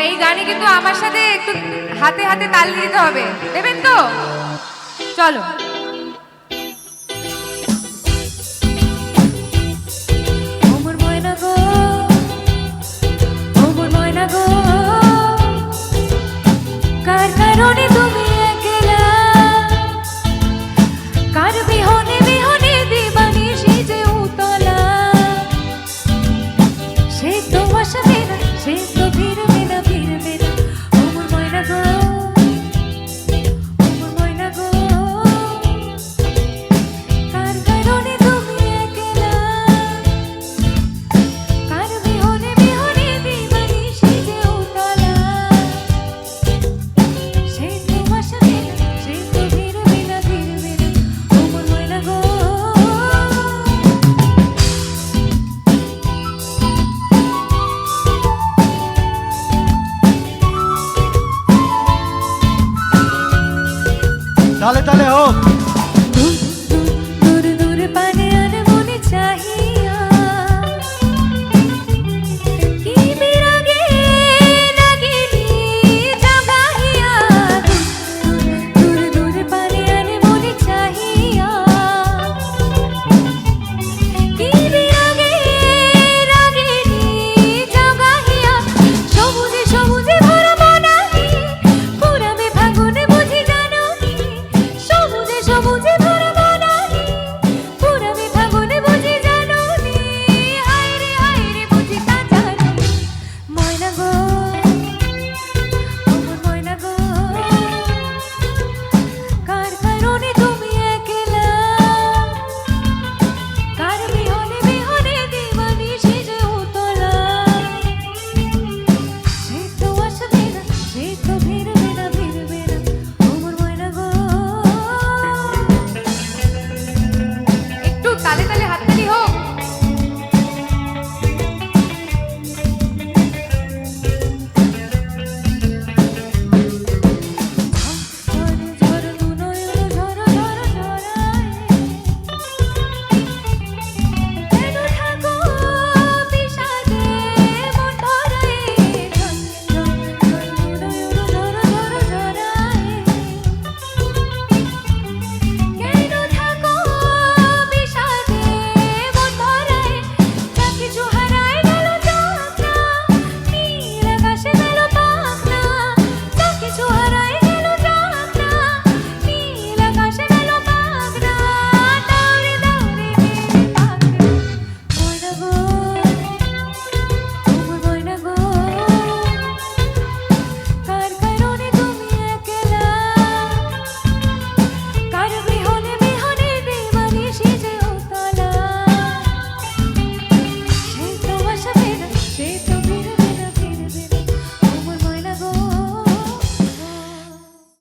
মানে কিন্তু আমার সাথে একটু হাতে হাতে তাল দিতে হবে। দেবেন তো? চলো। কার কারণে তুমি তালে তালে হোক।